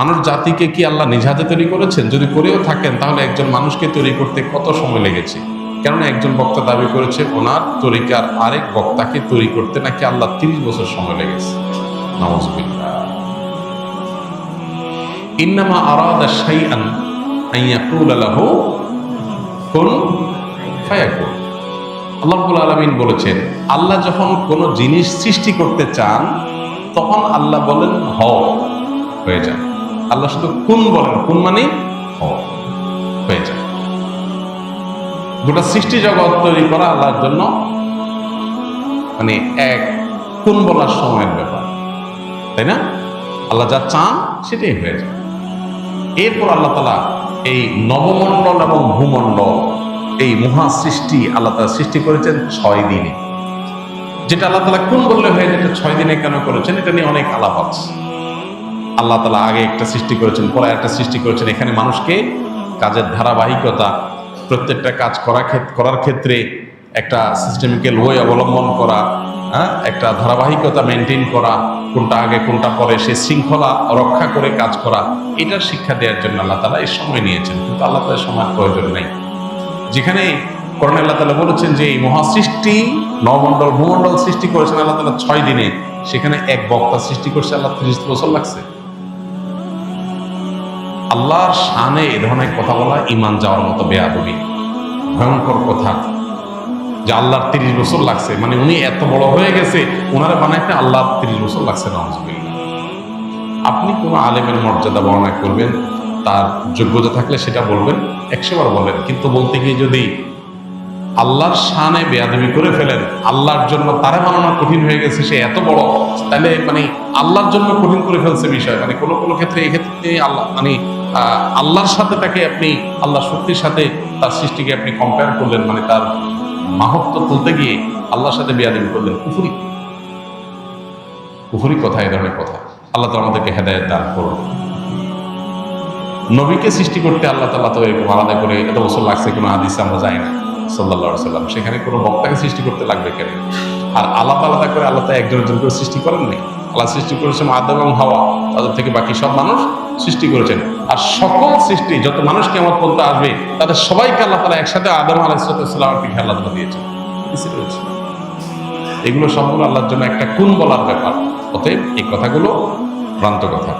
মানুষ জাতিকে কি আল্লাহ নিজ হাতে তৈরি করেছেন? যদি করেও থাকেন, তাহলে একজন মানুষকে তৈরি করতে কত সময় লেগেছে? কেননা একজন বক্তা দাবি করেছে, ওনার তরিকার আরেক বক্তাকে তৈরি করতে নাকি আল্লাহ তিরিশ বছর সময় লেগেছে। ইন্নামা আরাদা শাইআন আন ইয়াকুলা লাহু কুন ফায়াকুন। আল্লাহ বলেছেন, আল্লাহ যখন কোনো জিনিস সৃষ্টি করতে চান, তখন আল্লাহ বলেন হয়ে যায় আল্লাহ শুধু কোন বলেন কোন মানে হয়ে যায়। গোটা সৃষ্টি জগৎ তৈরি করা আল্লাহর জন্য মানে এক কোন বলার সময়ের ব্যাপার। তাই না? আল্লাহ যা চান, সেটাই হয়ে যায়। এরপর আল্লাহ তালা এই নবমণ্ডল এবং ভূমণ্ডল, এই মহা সৃষ্টি আল্লাহ তালা সৃষ্টি করেছেন ছয় দিনে। যেটা আল্লাহ তালা কোন বললে হয়ে যেটা ছয় দিনে কেন করেছেন, এটা নিয়ে অনেক আলাপ আছে। আল্লাহ তালা আগে একটা সৃষ্টি করেছেন, পরে একটা সৃষ্টি করেছেন। এখানে মানুষকে কাজের ধারাবাহিকতা, প্রত্যেকটা কাজ করা করার ক্ষেত্রে একটা সিস্টেমিক্যাল ওয়ে অবলম্বন করা হ্যাঁ? একটা ধারাবাহিকতা মেনটেন করা, কোনটা আগে, কোনটা পরে, সে শৃঙ্খলা রক্ষা করে কাজ করা, এটার শিক্ষা দেওয়ার জন্য আল্লাহ তালা এই সময় নিয়েছেন। কিন্তু আল্লাহ তালা সময় প্রয়োজন নেই। যেখানে করোনা আল্লাহ তালা বলেছেন যে, এই মহাসৃষ্টি, নবমণ্ডল, ভূমণ্ডল সৃষ্টি করেছেন আল্লাহ তালা ছয় দিনে। সেখানে এক বক্তা সৃষ্টি করছে আল্লাহ ত্রিশ বছর লাগছে। আল্লাহর শানে এ ধরনের কথা বলা ইমান যাওয়ার মতো বেয়াদবি। ভয়ঙ্কর কথা। যে আল্লাহর তিরিশ বছর লাগছে মানে উনি এত বড় হয়ে গেছে ওনারা বানাইতে আল্লাহর তিরিশ বছর লাগছে না আপনি কোনো আলেমের মর্যাদা বর্ণনা করবেন, তার যোগ্যতা থাকলে সেটা বলবেন একশোবার বলেন কিন্তু বলতে গিয়ে যদি আল্লাহর শানে বেয়াদবি করে ফেলেন। আল্লাহর জন্য তারা বানানো কঠিন হয়ে গেছে, সে এত বড়। তাহলে মানে আল্লাহর জন্য কঠিন করে ফেলছে বিষয়। মানে কোনো কোনো ক্ষেত্রে এই ক্ষেত্রে আল্লাহ মানে আল্লাহর সাথে তাকে আপনি আল্লাহ শক্তির সাথে তার সৃষ্টিকে আপনি কম্পেয়ার করলেন। মানে তার মাহত্ব তুলতে গিয়ে আল্লাহর সাথে বেয়াদবি করলেন। কুফুরি। কুফুরি কথা এই ধরনের কথা। আল্লাহ তো আমাদেরকে হেদায়ত দান করুন। নবীকে সৃষ্টি করতে আল্লাহ তাল্লাহ তো এরকম আলাদা করে, এত বছর লাগছে কোনো হাদিসে আমরা যাই না। সাল্লাহ সাল্লাম সেখানে কোনো বক্তাকে সৃষ্টি করতে লাগবে কেন? আর আলাদা আলাদা করে আল্লাহ তো একজন একজন করে সৃষ্টি করেননি আল্লাহ সৃষ্টি করেছেন আদম এবং হাওয়া, তাদের থেকে বাকি সব মানুষ সৃষ্টি করেছেন। আর সকল সৃষ্টি, যত মানুষ কেমন পর্যন্ত আসবে, তাদের সবাইকে আল্লাহ তালা একসাথে আদম আলাহিসাল্লামের পিঠে আল্লাহ দিয়েছেন। এগুলো সবগুলো আল্লাহর জন্য একটা কোন বলার ব্যাপার। অতএব এই কথাগুলো ভ্রান্ত কথা।